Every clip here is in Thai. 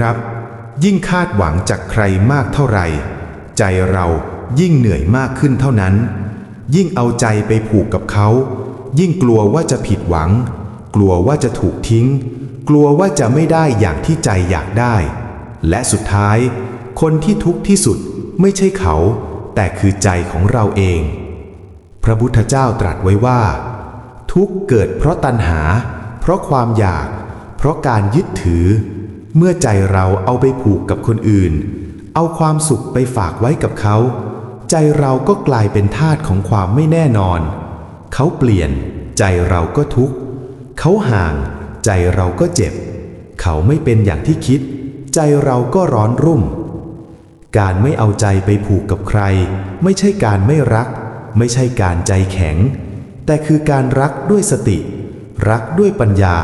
ครับ ยิ่งคาดหวังจากใครมากเท่าไหร่ ใจเรายิ่งเหนื่อยมากขึ้นเท่านั้น ยิ่งเอาใจไปผูกกับเขา ยิ่งกลัวว่าจะผิดหวัง กลัวว่าจะถูกทิ้ง กลัวว่าจะไม่ได้อย่างที่ใจอยากได้ และสุดท้าย คนที่ทุกข์ที่สุดไม่ใช่เขา แต่คือใจของเราเอง พระพุทธเจ้าตรัสไว้ว่า ทุกข์เกิดเพราะตัณหา เพราะความอยาก เพราะการยึดถือ เมื่อใจเราเอาไปผูกกับคนอื่น เอาความสุขไปฝากไว้กับเขา ใจเราก็กลายเป็นทาสของความไม่แน่นอน เขาเปลี่ยน ใจเราก็ทุกข์ เขาห่าง ใจเราก็เจ็บ เขาไม่เป็นอย่างที่คิด ใจเราก็ร้อนรุ่ม การไม่เอาใจไปผูกกับใคร ไม่ใช่การไม่รัก ไม่ใช่การใจแข็ง แต่คือการรักด้วยสติ รักด้วยปัญญา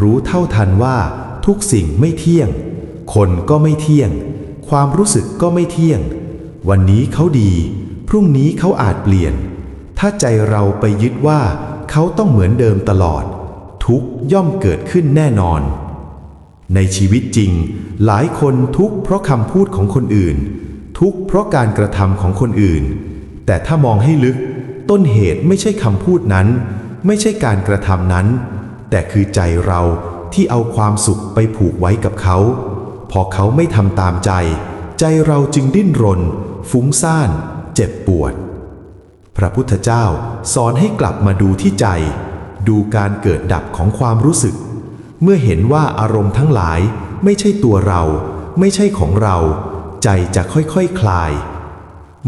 รู้เท่าทันว่า ทุกสิ่งไม่เที่ยง คนก็ไม่เที่ยง ความรู้สึกก็ไม่เที่ยง วันนี้เขาดี พรุ่งนี้เขาอาจเปลี่ยน ถ้าใจเราไปยึดว่าเขาต้องเหมือนเดิมตลอด ทุกย่อมเกิดขึ้นแน่นอน ในชีวิตจริง หลายคนทุกเพราะคำพูดของคนอื่น ทุกเพราะการกระทำของคนอื่น แต่ถ้ามองให้ลึก ต้นเหตุไม่ใช่คำพูดนั้น ไม่ใช่การกระทำนั้น แต่คือใจเรา ที่เอาความสุขไปผูกไว้กับเขา พอเขาไม่ทำตามใจ ใจเราจึงดิ้นรน ฟุ้งซ่าน เจ็บปวด พระพุทธเจ้าสอนให้กลับมาดูที่ใจ ดูการเกิดดับของความรู้สึก เมื่อเห็นว่าอารมณ์ทั้งหลายไม่ใช่ตัวเรา ไม่ใช่ของเรา ใจจะค่อยๆคคลาย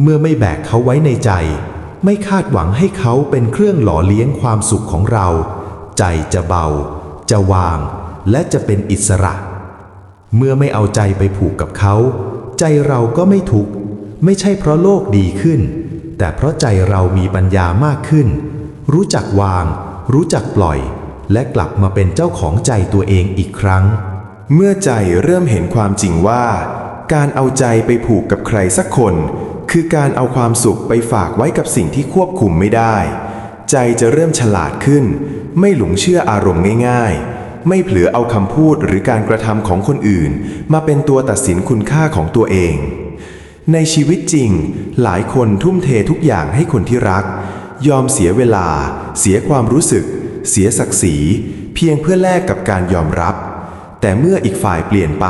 เมื่อไม่แบกเขาไว้ในใจ ไม่คาดหวังให้เขาเป็นเครื่องหล่อเลี้ยงความสุขของเรา ใจจะเบา จะวางและจะเป็นอิสระ เมื่อไม่เอาใจไปผูกกับเขา ใจเราก็ไม่ทุกข์ ไม่ใช่เพราะโลกดีขึ้น แต่เพราะใจเรามีปัญญามากขึ้น รู้จักวาง รู้จักปล่อย และกลับมาเป็นเจ้าของใจตัวเองอีกครั้ง เมื่อใจเริ่มเห็นความจริงว่า การเอาใจไปผูกกับใครสักคน คือการเอาความสุขไปฝากไว้กับสิ่งที่ควบคุมไม่ได้ ใจจะเริ่มฉลาดขึ้น ไม่หลงเชื่ออารมณ์ง่าย ๆ ไม่เผลอเอาคำพูดหรือการกระทำของคนอื่น มาเป็นตัวตัดสินคุณค่าของตัวเอง ในชีวิตจริง หลายคนทุ่มเททุกอย่างให้คนที่รัก ยอมเสียเวลา เสียความรู้สึก เสียศักดิ์ศรี เพียงเพื่อแลกกับการยอมรับ แต่เมื่ออีกฝ่ายเปลี่ยนไป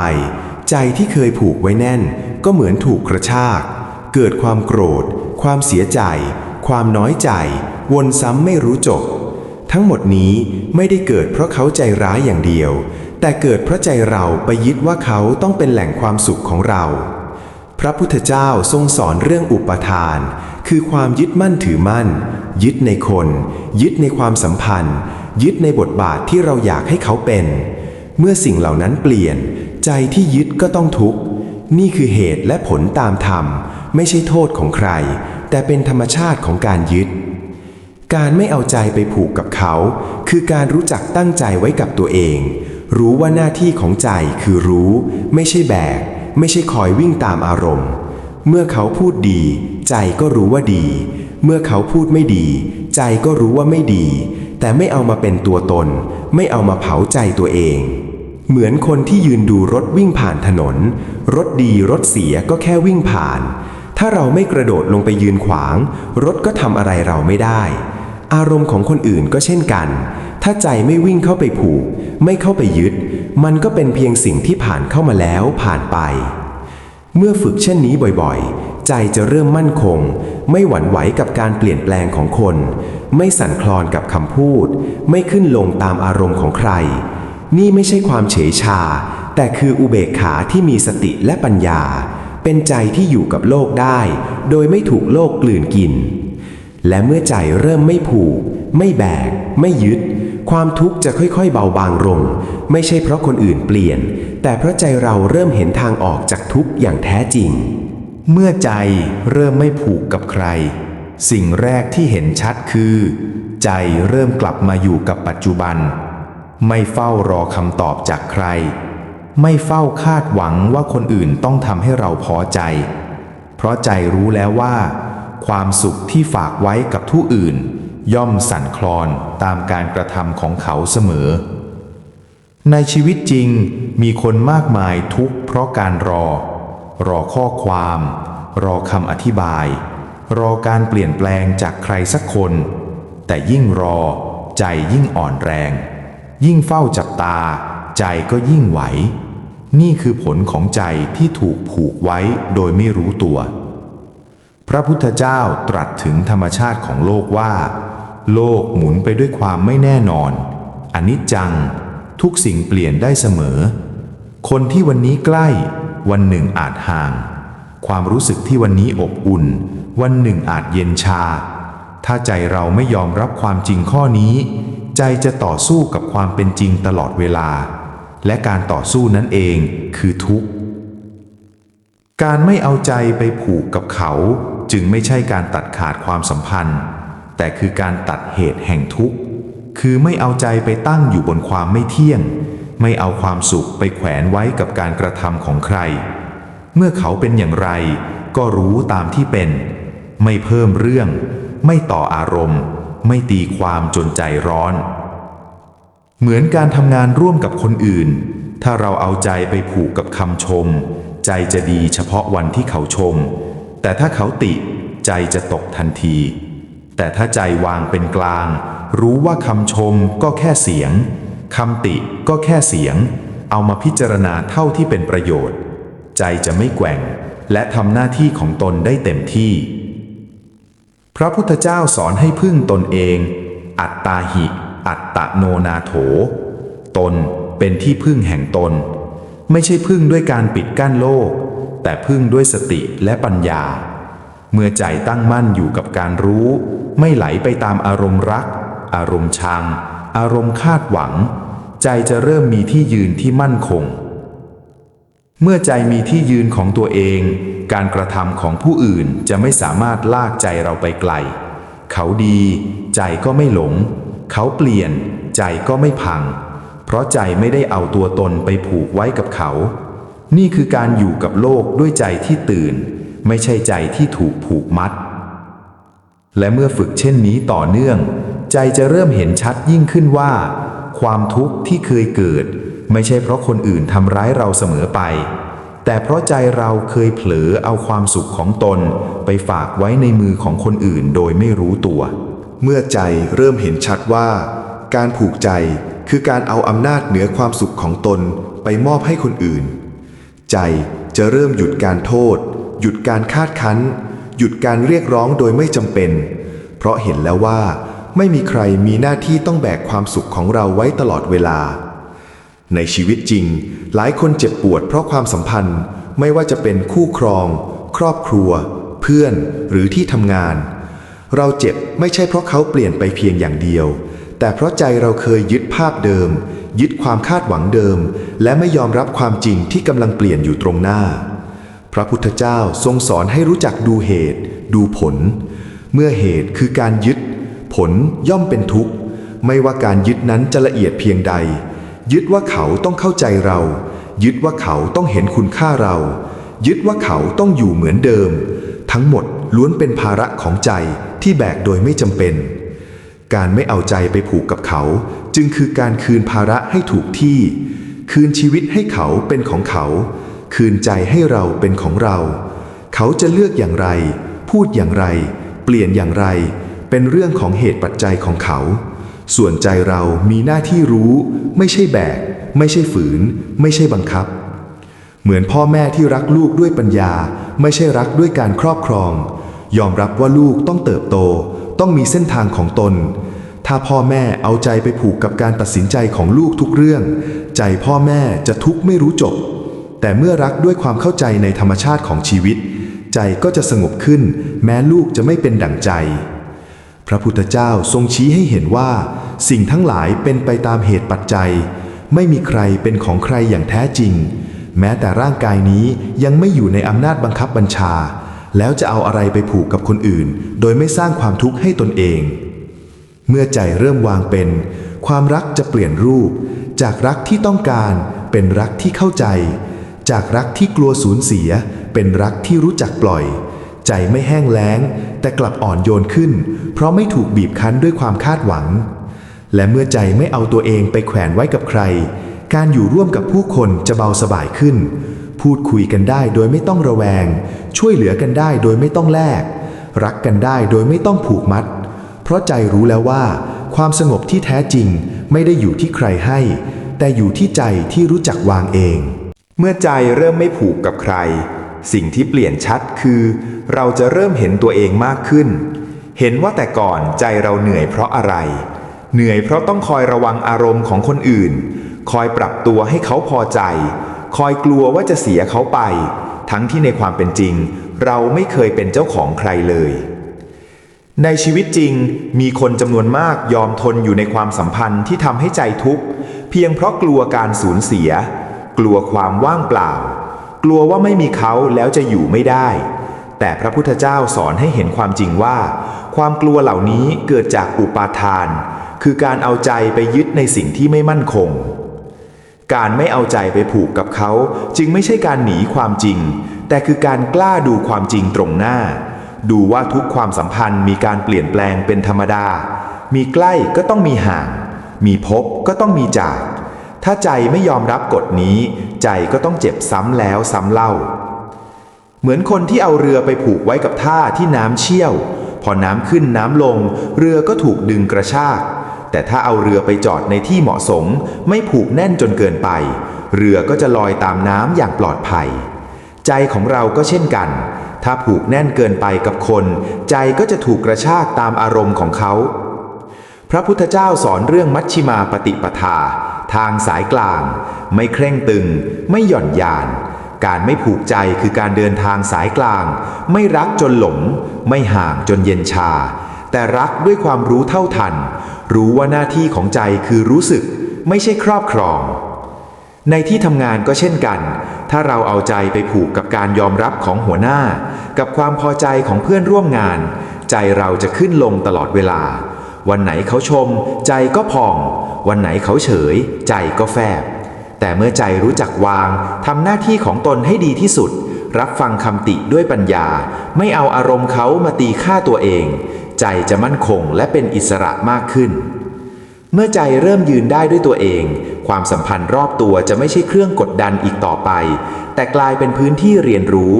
ใจที่เคยผูกไว้แน่น ก็เหมือนถูกกระชาก เกิดความโกรธ ความเสียใจ ความน้อยใจ วนซ้ำไม่รู้จบ ทั้งหมดนี้ไม่ได้เกิดเพราะเขาใจร้ายอย่างเดียว แต่เกิดเพราะใจเราไปยึดว่าเขาต้องเป็นแหล่งความสุขของเรา พระพุทธเจ้าทรงสอนเรื่องอุปทาน คือความยึดมั่นถือมั่น ยึดในคน ยึดในความสัมพันธ์ ยึดในบทบาทที่เราอยากให้เขาเป็น เมื่อสิ่งเหล่านั้นเปลี่ยน ใจที่ยึดก็ต้องทุกข์ นี่คือเหตุและผลตามธรรม ไม่ใช่โทษของใคร แต่เป็นธรรมชาติของการยึด การไม่เอาใจไปผูกกับเขา คือการรู้จักตั้งใจไว้กับตัวเอง รู้ว่าหน้าที่ของใจคือรู้ ไม่ใช่แบก ไม่ใช่คอยวิ่งตามอารมณ์ เมื่อเขาพูดดี ใจก็รู้ว่าดี เมื่อเขาพูดไม่ดี ใจก็รู้ว่าไม่ดี แต่ไม่เอามาเป็นตัวตน ไม่เอามาเผาใจตัวเอง เหมือนคนที่ยืนดูรถวิ่งผ่านถนน รถดีรถเสียก็แค่วิ่งผ่าน ถ้าเราไม่กระโดดลงไปยืนขวาง รถก็ทำอะไรเราไม่ได้ อารมณ์ของคนอื่นก็เช่นกัน ถ้าใจไม่วิ่งเข้าไปผูก ไม่เข้าไปยึด มันก็เป็นเพียงสิ่งที่ผ่านเข้ามาแล้วผ่านไป เมื่อฝึกเช่นนี้บ่อยๆ ใจจะเริ่มมั่นคง ไม่หวั่นไหวกับการเปลี่ยนแปลงของคน ไม่สั่นคลอนกับคำพูด ไม่ขึ้นลงตามอารมณ์ของใคร นี่ไม่ใช่ความเฉยชา แต่คืออุเบกขาที่มีสติและปัญญา เป็นใจที่อยู่กับโลกได้ โดยไม่ถูกโลกกลืนกิน และเมื่อใจเริ่มไม่ผูก ไม่แบก ไม่ยึด ความทุกข์จะค่อยๆ เบาบางลง ไม่ใช่เพราะคนอื่นเปลี่ยน แต่เพราะใจเราเริ่มเห็นทางออกจากทุกข์อย่างแท้จริง เมื่อใจเริ่มไม่ผูกกับใคร สิ่งแรกที่เห็นชัดคือ ใจเริ่มกลับมาอยู่กับปัจจุบัน ไม่เฝ้ารอคำตอบจากใคร ไม่เฝ้าคาดหวังว่าคนอื่นต้องทำให้เราพอใจ เพราะใจรู้แล้วว่า ความสุขที่ฝากไว้กับผู้อื่น ย่อมสั่นคลอนตามการกระทำของเขาเสมอ ในชีวิตจริงมีคนมากมายทุกข์เพราะการรอ รอข้อความ รอคำอธิบาย รอการเปลี่ยนแปลงจากใครสักคน แต่ยิ่งรอ ใจยิ่งอ่อนแรง ยิ่งเฝ้าจับตา ใจก็ยิ่งไหว นี่คือผลของใจที่ถูกผูกไว้โดยไม่รู้ตัว พระพุทธเจ้าตรัสถึงธรรมชาติของโลกว่า โลกหมุนไปด้วยความไม่แน่นอนอนิจจัง ทุกสิ่งเปลี่ยนได้เสมอ คนที่วันนี้ใกล้ วันหนึ่งอาจห่าง ความรู้สึกที่วันนี้อบอุ่น วันหนึ่งอาจเย็นชา ถ้าใจเราไม่ยอมรับความจริงข้อนี้ ใจจะต่อสู้กับความเป็นจริงตลอดเวลา และการต่อสู้นั้นเองคือทุกข์ การไม่เอาใจไปผูกกับเขา จึงไม่ใช่การตัดขาดความสัมพันธ์ แต่คือการตัดเหตุแห่งทุกข์ คือไม่เอาใจไปตั้งอยู่บนความไม่เที่ยง ไม่เอาความสุขไปแขวนไว้กับการกระทำของใคร เมื่อเขาเป็นอย่างไร ก็รู้ตามที่เป็น ไม่เพิ่มเรื่อง ไม่ต่ออารมณ์ ไม่ตีความจนใจร้อน เหมือนการทำงานร่วมกับคนอื่น ถ้าเราเอาใจไปผูกกับคำชม ใจจะดีเฉพาะวันที่เขาชม แต่ถ้าเขาติใจจะตกทันที แต่ถ้าใจวางเป็นกลาง รู้ว่าคำชมก็แค่เสียงคำติก็แค่เสียง เอามาพิจารณาเท่าที่เป็นประโยชน์ ใจจะไม่แกว่ง และทำหน้าที่ของตนได้เต็มที่ พระพุทธเจ้าสอนให้พึ่งตนเอง อัตตาหิ อัตตโนนาโถ ตนเป็นที่พึ่งแห่งตน ไม่ใช่พึ่งด้วยการปิดกั้นโลก แต่พึ่งด้วยสติและปัญญา เมื่อใจตั้งมั่นอยู่กับการรู้ ไม่ไหลไปตามอารมณ์รัก อารมณ์ชัง อารมณ์คาดหวัง ใจจะเริ่มมีที่ยืนที่มั่นคง เมื่อใจมีที่ยืนของตัวเอง การกระทำของผู้อื่นจะไม่สามารถลากใจเราไปไกล เขาดี ใจก็ไม่หลง เขาเปลี่ยน ใจก็ไม่พัง เพราะใจไม่ได้เอาตัวตนไปผูกไว้กับเขา นี่คือการอยู่กับโลกด้วยใจที่ตื่น ไม่ใช่ใจที่ถูกผูกมัด และเมื่อฝึกเช่นนี้ต่อเนื่อง ใจจะเริ่มเห็นชัดยิ่งขึ้นว่า ความทุกข์ที่เคยเกิด ไม่ใช่เพราะคนอื่นทำร้ายเราเสมอไป แต่เพราะใจเราเคยเผลอเอาความสุขของตน ไปฝากไว้ในมือของคนอื่นโดยไม่รู้ตัว เมื่อใจเริ่มเห็นชัดว่า การผูกใจคือการเอาอำนาจเหนือความสุขของตนไปมอบให้คนอื่น ใจจะเริ่มหยุดการโทษ หยุดการคาดคั้น หยุดการเรียกร้องโดยไม่จำเป็น เพราะเห็นแล้วว่า ไม่มีใครมีหน้าที่ต้องแบกความสุขของเราไว้ตลอดเวลา ในชีวิตจริง หลายคนเจ็บปวดเพราะความสัมพันธ์ไม่ว่าจะเป็นคู่ครอง ครอบครัว เพื่อนหรือที่ทำงาน เราเจ็บไม่ใช่เพราะเขาเปลี่ยนไปเพียงอย่างเดียว แต่เพราะใจเราเคยยึดภาพเดิม ยึดความคาดหวังเดิม และไม่ยอมรับความจริงที่กำลังเปลี่ยนอยู่ตรงหน้า พระพุทธเจ้าทรงสอนให้รู้จักดูเหตุ ดูผล เมื่อเหตุคือการยึด ผลย่อมเป็นทุกข์ ไม่ว่าการยึดนั้นจะละเอียดเพียงใด ยึดว่าเขาต้องเข้าใจเรา ยึดว่าเขาต้องเห็นคุณค่าเรา ยึดว่าเขาต้องอยู่เหมือนเดิม ทั้งหมดล้วนเป็นภาระของใจที่แบกโดยไม่จำเป็น การไม่เอาใจไปผูกกับเขา จึงคือการคืนภาระให้ถูกที่ คืนชีวิตให้เขาเป็นของเขา คืนใจให้เราเป็นของเรา เขาจะเลือกอย่างไร พูดอย่างไร เปลี่ยนอย่างไร เป็นเรื่องของเหตุปัจจัยของเขา ส่วนใจเรามีหน้าที่รู้ ไม่ใช่แบก ไม่ใช่ฝืน ไม่ใช่บังคับ เหมือนพ่อแม่ที่รักลูกด้วยปัญญา ไม่ใช่รักด้วยการครอบครอง ยอมรับว่าลูกต้องเติบโต ต้องมีเส้นทางของตน ถ้าพ่อแม่เอาใจไปผูกกับการตัดสินใจของลูกทุกเรื่อง ใจพ่อแม่จะทุกข์ไม่รู้จบ แต่เมื่อรักด้วยความเข้าใจในธรรมชาติของชีวิต ใจก็จะสงบขึ้น แม้ลูกจะไม่เป็นดั่งใจ พระพุทธเจ้าทรงชี้ให้เห็นว่า สิ่งทั้งหลายเป็นไปตามเหตุปัจจัย ไม่มีใครเป็นของใครอย่างแท้จริง แม้แต่ร่างกายนี้ยังไม่อยู่ในอำนาจบังคับบัญชา แล้วจะเอาอะไรไปผูกกับคนอื่น โดยไม่สร้างความทุกข์ให้ตนเอง เมื่อใจเริ่มวางเป็น ความรักจะเปลี่ยนรูป จากรักที่ต้องการเป็นรักที่เข้าใจ จากรักที่กลัวสูญเสีย เป็นรักที่รู้จักปล่อย ใจไม่แห้งแล้ง แต่กลับอ่อนโยนขึ้น เพราะไม่ถูกบีบคั้นด้วยความคาดหวัง และเมื่อใจไม่เอาตัวเองไปแขวนไว้กับใคร การอยู่ร่วมกับผู้คนจะเบาสบายขึ้น พูดคุยกันได้โดยไม่ต้องระแวง ช่วยเหลือกันได้โดยไม่ต้องแลก รักกันได้โดยไม่ต้องผูกมัด เพราะใจรู้แล้วว่า ความสงบที่แท้จริงไม่ได้อยู่ที่ใครให้ แต่อยู่ที่ใจที่รู้จักวางเอง เมื่อใจเริ่มไม่ผูกกับใคร สิ่งที่เปลี่ยนชัดคือ เราจะเริ่มเห็นตัวเองมากขึ้น เห็นว่าแต่ก่อนใจเราเหนื่อยเพราะอะไร เหนื่อยเพราะต้องคอยระวังอารมณ์ของคนอื่น คอยปรับตัวให้เขาพอใจ คอยกลัวว่าจะเสียเขาไป ทั้งที่ในความเป็นจริง เราไม่เคยเป็นเจ้าของใครเลย ในชีวิตจริงมีคนจำนวนมากยอมทนอยู่ในความสัมพันธ์ที่ทำให้ใจทุกข์เพียงเพราะกลัวการสูญเสีย กลัวความว่างเปล่า กลัวว่าไม่มีเขาแล้วจะอยู่ไม่ได้ แต่พระพุทธเจ้าสอนให้เห็นความจริงว่า ความกลัวเหล่านี้เกิดจากอุปาทาน คือการเอาใจไปยึดในสิ่งที่ไม่มั่นคง การไม่เอาใจไปผูกกับเขา จึงไม่ใช่การหนีความจริง แต่คือการกล้าดูความจริงตรงหน้า ดูว่าทุกความสัมพันธ์มีการเปลี่ยนแปลงเป็นธรรมดา มีใกล้ก็ต้องมีห่าง มีพบก็ต้องมีจาก ถ้าใจไม่ยอมรับกฎนี้ ใจก็ต้องเจ็บซ้ำแล้วซ้ำเล่า เหมือนคนที่เอาเรือไปผูกไว้กับท่าที่น้ำเชี่ยว พอน้ำขึ้นน้ำลง เรือก็ถูกดึงกระชาก แต่ถ้าเอาเรือไปจอดในที่เหมาะสม ไม่ผูกแน่นจนเกินไป เรือก็จะลอยตามน้ำอย่างปลอดภัย ใจของเราก็เช่นกัน ถ้าผูกแน่นเกินไปกับคน ใจก็จะถูกกระชากตามอารมณ์ของเขา พระพุทธเจ้าสอนเรื่องมัชชิมาปฏิปทา ทางสายกลาง ไม่เคร่งตึง ไม่หย่อนยาน การไม่ผูกใจคือการเดินทางสายกลาง ไม่รักจนหลง ไม่ห่างจนเย็นชา แต่รักด้วยความรู้เท่าทัน รู้ว่าหน้าที่ของใจคือรู้สึก ไม่ใช่ครอบครอง ในที่ทำงานก็เช่นกัน ถ้าเราเอาใจไปผูกกับการยอมรับของหัวหน้า กับความพอใจของเพื่อนร่วมงาน ใจเราจะขึ้นลงตลอดเวลา วันไหนเขาชม ใจก็พอง วันไหนเขาเฉย ใจก็แฟบ แต่เมื่อใจรู้จักวางทำหน้าที่ของตนให้ดีที่สุดรับฟังคำติด้วยปัญญา ไม่เอาอารมณ์เขามาตีค่าตัวเอง ใจจะมั่นคงและเป็นอิสระมากขึ้น เมื่อใจเริ่มยืนได้ด้วยตัวเอง ความสัมพันธ์รอบตัวจะไม่ใช่เครื่องกดดันอีกต่อไป แต่กลายเป็นพื้นที่เรียนรู้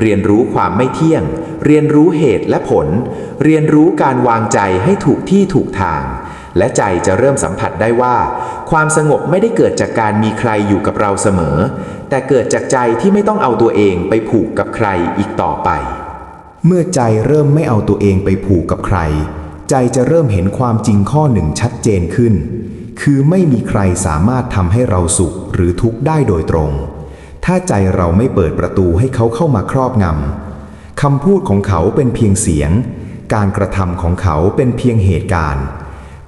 เรียนรู้ความไม่เที่ยง เรียนรู้เหตุและผล เรียนรู้การวางใจให้ถูกที่ถูกทาง และใจจะเริ่มสัมผัสได้ว่า ความสงบไม่ได้เกิดจากการมีใครอยู่กับเราเสมอ แต่เกิดจากใจที่ไม่ต้องเอาตัวเองไปผูกกับใครอีกต่อไป เมื่อใจเริ่มไม่เอาตัวเองไปผูกกับใคร ใจจะเริ่มเห็นความจริงข้อหนึ่งชัดเจนขึ้น คือไม่มีใครสามารถทำให้เราสุขหรือทุกข์ได้โดยตรง ถ้าใจเราไม่เปิดประตูให้เขาเข้ามาครอบงำคำพูดของเขาเป็นเพียงเสียง การกระทำของเขาเป็นเพียงเหตุการณ์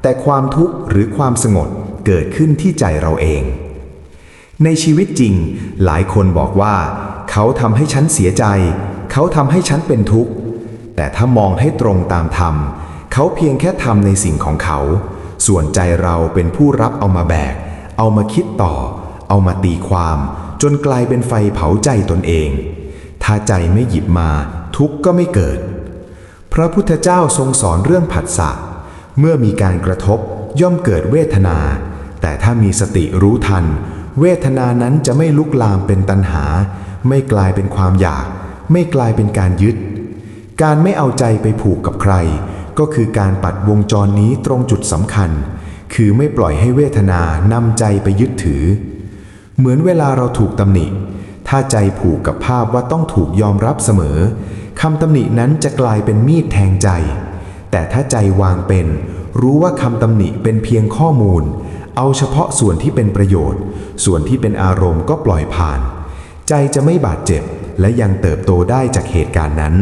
แต่ความทุกข์หรือความสงบเกิดขึ้นที่ใจเราเอง ในชีวิตจริง หลายคนบอกว่า เขาทำให้ฉันเสียใจ เขาทำให้ฉันเป็นทุกข์ แต่ถ้ามองให้ตรงตามธรรม เขาเพียงแค่ทำในสิ่งของเขา ส่วนใจเราเป็นผู้รับเอามาแบก เอามาคิดต่อ เอามาตีความ จนกลายเป็นไฟเผาใจตนเอง ถ้าใจไม่หยิบมาทุกข์ก็ไม่เกิด พระพุทธเจ้าทรงสอนเรื่องผัสสะ เมื่อมีการกระทบย่อมเกิดเวทนา แต่ถ้ามีสติรู้ทัน เวทนานั้นจะไม่ลุกลามเป็นตัณหา ไม่กลายเป็นความอยาก ไม่กลายเป็นการยึด การไม่เอาใจไปผูกกับใคร ก็คือการปัดวงจรนี้ตรงจุดสำคัญ คือไม่ปล่อยให้เวทนานำใจไปยึดถือ เหมือนเวลาเราถูกตำหนิ ถ้าใจผูกกับภาพว่าต้องถูกยอมรับเสมอคำตำหนินั้นจะกลายเป็นมีดแทงใจ แต่ถ้าใจวางเป็น รู้ว่าคำตำหนิเป็นเพียงข้อมูล เอาเฉพาะส่วนที่เป็นประโยชน์ ส่วนที่เป็นอารมณ์ก็ปล่อยผ่าน ใจจะไม่บาดเจ็บ และยังเติบโตได้จากเหตุการณ์นั้น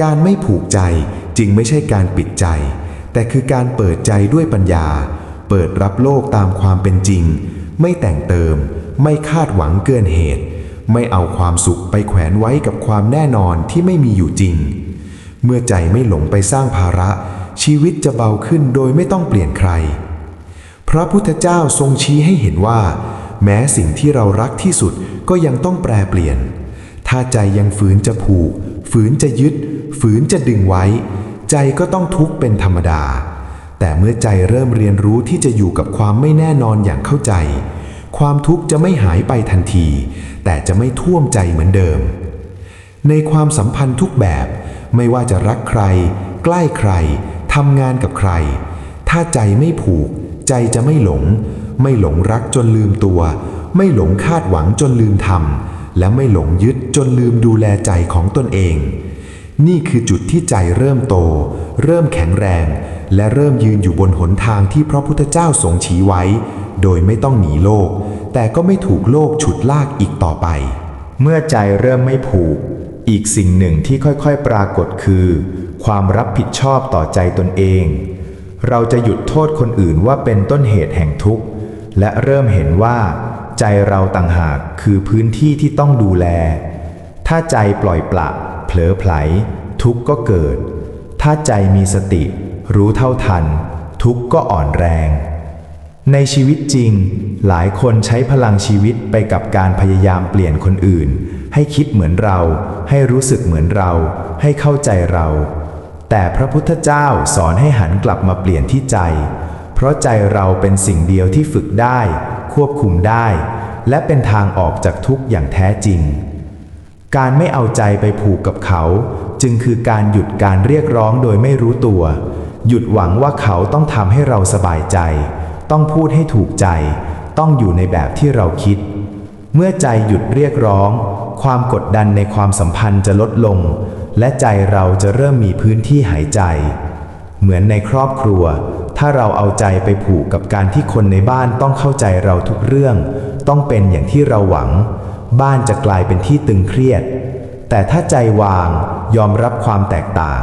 การไม่ผูกใจจึงไม่ใช่การปิดใจ แต่คือการเปิดใจด้วยปัญญา เปิดรับโลกตามความเป็นจริง ไม่แต่งเติม ไม่คาดหวังเกินเหตุ ไม่เอาความสุขไปแขวนไว้กับความแน่นอนที่ไม่มีอยู่จริง เมื่อใจไม่หลงไปสร้างภาระ ชีวิตจะเบาขึ้นโดยไม่ต้องเปลี่ยนใคร พระพุทธเจ้าทรงชี้ให้เห็นว่า แม้สิ่งที่เรารักที่สุดก็ยังต้องแปรเปลี่ยน ถ้าใจยังฝืนจะผูก ฝืนจะยึด ฝืนจะดึงไว้ ใจก็ต้องทุกข์เป็นธรรมดา แต่เมื่อใจเริ่มเรียนรู้ที่จะอยู่กับความไม่แน่นอนอย่างเข้าใจ ความทุกข์จะไม่หายไปทันที แต่จะไม่ท่วมใจเหมือนเดิม ในความสัมพันธ์ทุกแบบ ไม่ว่าจะรักใคร ใกล้ใครทำงานกับใคร ถ้าใจไม่ผูก ใจจะไม่หลง ไม่หลงรักจนลืมตัว ไม่หลงคาดหวังจนลืมทำ และไม่หลงยึดจนลืมดูแลใจของตนเอง นี่คือจุดที่ใจเริ่มโต เริ่มแข็งแรง และเริ่มยืนอยู่บนหนทางที่พระพุทธเจ้าทรงชี้ไว้ โดยไม่ต้องหนีโลก แต่ก็ไม่ถูกโลกฉุดลากอีกต่อไป เมื่อใจเริ่มไม่ผูก อีกสิ่งหนึ่งที่ค่อยๆปรากฏคือ ความรับผิดชอบต่อใจตนเอง เราจะหยุดโทษคนอื่นว่าเป็นต้นเหตุแห่งทุกข์ และเริ่มเห็นว่า ใจเราต่างหากคือพื้นที่ที่ต้องดูแล ถ้าใจปล่อยปละ เผลอไผล ทุกข์ก็เกิด ถ้าใจมีสติ รู้เท่าทัน ทุกข์ก็อ่อนแรง ในชีวิตจริง หลายคนใช้พลังชีวิตไปกับการพยายามเปลี่ยนคนอื่น ให้คิดเหมือนเรา ให้รู้สึกเหมือนเรา ให้เข้าใจเรา แต่พระพุทธเจ้าสอนให้หันกลับมาเปลี่ยนที่ใจ เพราะใจเราเป็นสิ่งเดียวที่ฝึกได้ ควบคุมได้ และเป็นทางออกจากทุกข์อย่างแท้จริง การไม่เอาใจไปผูกกับเขา จึงคือการหยุดการเรียกร้องโดยไม่รู้ตัว หยุดหวังว่าเขาต้องทำให้เราสบายใจ ต้องพูดให้ถูกใจ ต้องอยู่ในแบบที่เราคิด เมื่อใจหยุดเรียกร้อง ความกดดันในความสัมพันธ์จะลดลง และใจเราจะเริ่มมีพื้นที่หายใจ เหมือนในครอบครัว ถ้าเราเอาใจไปผูกกับการที่คนในบ้านต้องเข้าใจเราทุกเรื่อง ต้องเป็นอย่างที่เราหวัง บ้านจะกลายเป็นที่ตึงเครียด แต่ถ้าใจวางยอมรับความแตกต่าง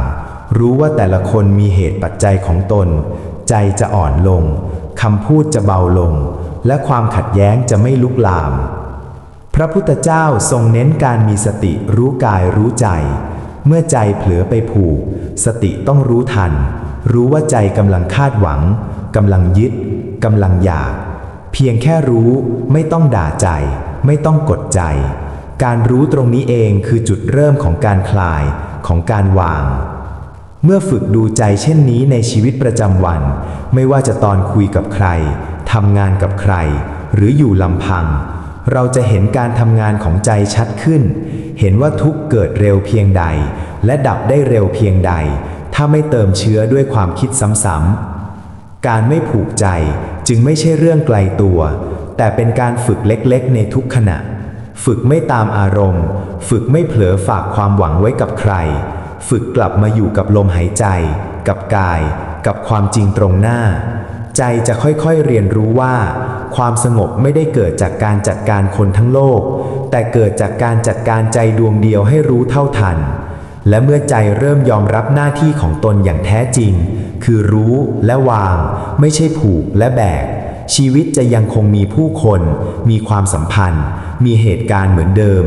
รู้ว่าแต่ละคนมีเหตุปัจจัยของตน ใจจะอ่อนลงคำพูดจะเบาลง และความขัดแย้งจะไม่ลุกลาม พระพุทธเจ้าทรงเน้นการมีสติรู้กายรู้ใจ เมื่อใจเผลอไปผูก สติต้องรู้ทัน รู้ว่าใจกำลังคาดหวังกำลังยึดกำลังอยาก เพียงแค่รู้ไม่ต้องด่าใจ ไม่ต้องกดใจ การรู้ตรงนี้เองคือจุดเริ่มของการคลายของการวาง เมื่อฝึกดูใจเช่นนี้ในชีวิตประจำวัน ไม่ว่าจะตอนคุยกับใครทำงานกับใคร หรืออยู่ลำพัง เราจะเห็นการทำงานของใจชัดขึ้น เห็นว่าทุกเกิดเร็วเพียงใด และดับได้เร็วเพียงใด ถ้าไม่เติมเชื้อด้วยความคิดซ้ำๆ การไม่ผูกใจจึงไม่ใช่เรื่องไกลตัว แต่เป็นการฝึกเล็กๆ ในทุกขณะ ฝึกไม่ตามอารมณ์ ฝึกไม่เผลอฝากความหวังไว้กับใคร ฝึกกลับมาอยู่กับลมหายใจ กับกาย กับความจริงตรงหน้า ใจจะค่อยๆเรียนรู้ว่า ความสงบไม่ได้เกิดจากการจัดการคนทั้งโลก แต่เกิดจากการจัดการใจดวงเดียวให้รู้เท่าทัน และเมื่อใจเริ่มยอมรับหน้าที่ของตนอย่างแท้จริง คือรู้และวาง ไม่ใช่ผูกและแบก ชีวิตจะยังคงมีผู้คน มีความสัมพันธ์ มีเหตุการณ์เหมือนเดิม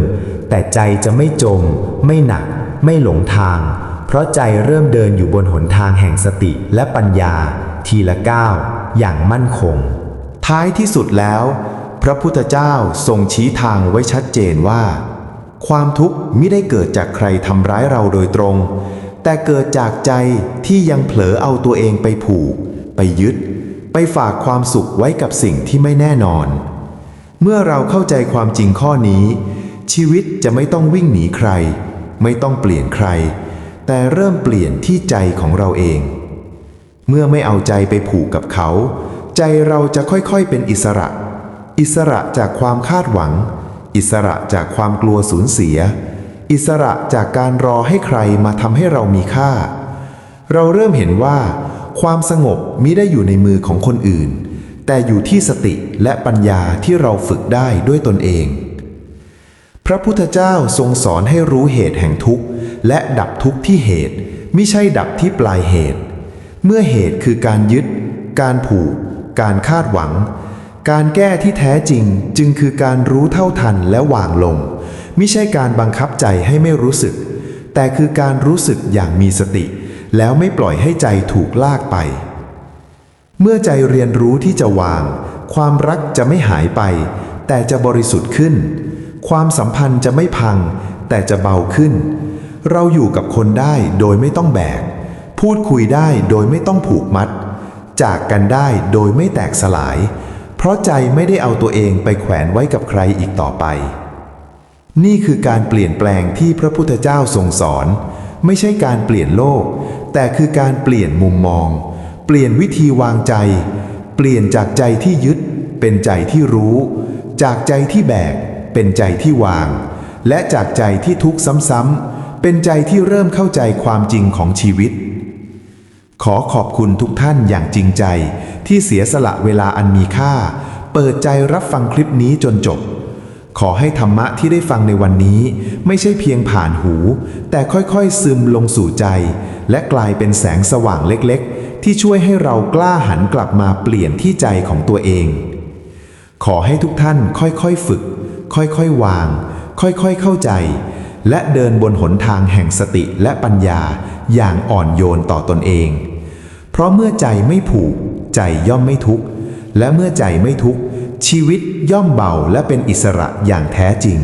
แต่ใจจะไม่จม ไม่หนัก ไม่หลงทาง เพราะใจเริ่มเดินอยู่บนหนทางแห่งสติและปัญญา ทีละก้าวอย่างมั่นคง ท้ายที่สุดแล้ว พระพุทธเจ้าทรงชี้ทางไว้ชัดเจนว่า ความทุกข์ไม่ได้เกิดจากใครทำร้ายเราโดยตรง แต่เกิดจากใจที่ยังเผลอเอาตัวเองไปผูก ไปยึด ไปฝากความสุขไว้กับสิ่งที่ไม่แน่นอน เมื่อเราเข้าใจความจริงข้อนี้ ชีวิตจะไม่ต้องวิ่งหนีใคร ไม่ต้องเปลี่ยนใคร แต่เริ่มเปลี่ยนที่ใจของเราเอง เมื่อไม่เอาใจไปผูกกับเขา ใจเราจะค่อยๆเป็นอิสระ อิสระจากความคาดหวัง อิสระจากความกลัวสูญเสีย อิสระจากการรอให้ใครมาทำให้เรามีค่า เราเริ่มเห็นว่า ความสงบมิได้อยู่ในมือของคนอื่น แต่อยู่ที่สติและปัญญาที่เราฝึกได้ด้วยตนเอง พระพุทธเจ้าทรงสอนให้รู้เหตุแห่งทุกข์ และดับทุกข์ที่เหตุไม่ใช่ดับที่ปลายเหตุ เมื่อเหตุคือการยึด การผูก การคาดหวัง การแก้ที่แท้จริงจึงคือการรู้เท่าทันและวางลง ไม่ใช่การบังคับใจให้ไม่รู้สึก แต่คือการรู้สึกอย่างมีสติ แล้วไม่ปล่อยให้ใจถูกลากไป เมื่อใจเรียนรู้ที่จะวาง ความรักจะไม่หายไป แต่จะบริสุทธิ์ขึ้น ความสัมพันธ์จะไม่พัง แต่จะเบาขึ้น เราอยู่กับคนได้โดยไม่ต้องแบก พูดคุยได้โดยไม่ต้องผูกมัด จากกันได้โดยไม่แตกสลาย เพราะใจไม่ได้เอาตัวเองไปแขวนไว้กับใครอีกต่อไป นี่คือการเปลี่ยนแปลงที่พระพุทธเจ้าทรงสอน ไม่ใช่การเปลี่ยนโลก แต่คือการเปลี่ยนมุมมอง เปลี่ยนวิธีวางใจ เปลี่ยนจากใจที่ยึด เป็นใจที่รู้ จากใจที่แบก เป็นใจที่วาง และจากใจที่ทุกข์ซ้ำๆเป็นใจที่เริ่มเข้าใจความจริงของชีวิต ขอขอบคุณทุกท่านอย่างจริงใจที่เสียสละเวลาอันมีค่า เปิดใจรับฟังคลิปนี้จนจบ ขอให้ธรรมะที่ได้ฟังในวันนี้ ไม่ใช่เพียงผ่านหู แต่ค่อยๆซึมลงสู่ใจ และกลายเป็นแสงสว่างเล็กๆ ที่ช่วยให้เรากล้าหันกลับมาเปลี่ยนที่ใจของตัวเอง ขอให้ทุกท่านค่อยๆฝึก ค่อยๆวาง ค่อยๆเข้าใจ และเดินบนหนทางแห่งสติและปัญญาอย่างอ่อนโยนต่อตนเอง เพราะเมื่อใจไม่ผูก ใจย่อมไม่ทุกข์ และเมื่อใจไม่ทุกข์ ชีวิตย่อมเบาและเป็นอิสระอย่างแท้จริง